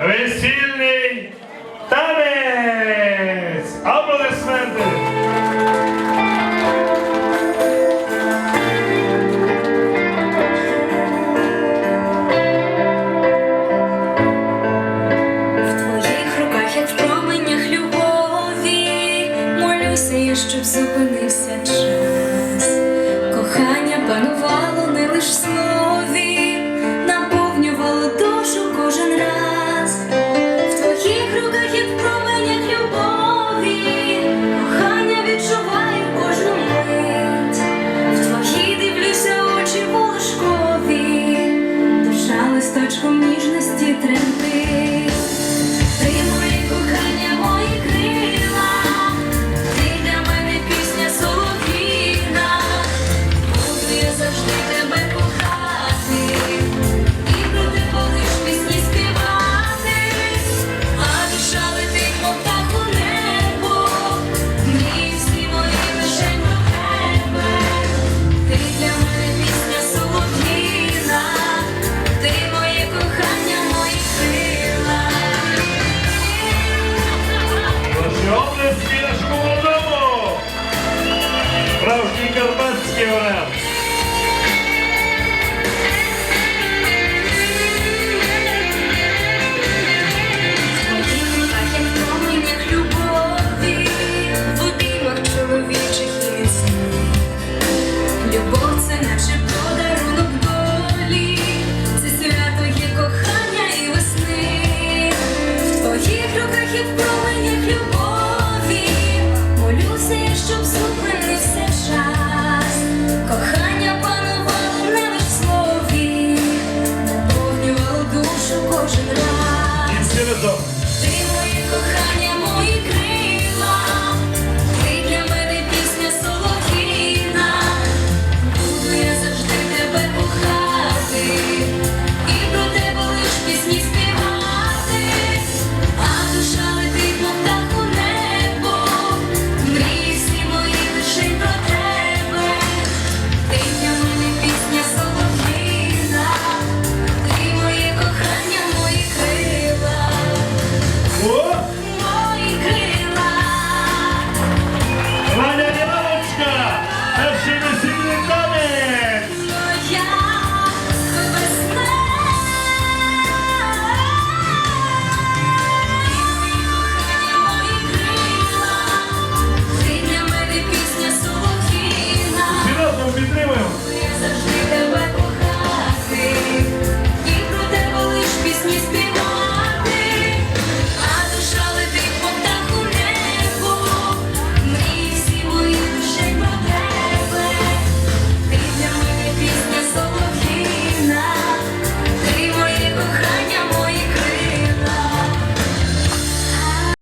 Весільний танець! Аплодисменти! В твоїх руках, як в променях любові, молюся я, щоб зупинити and I should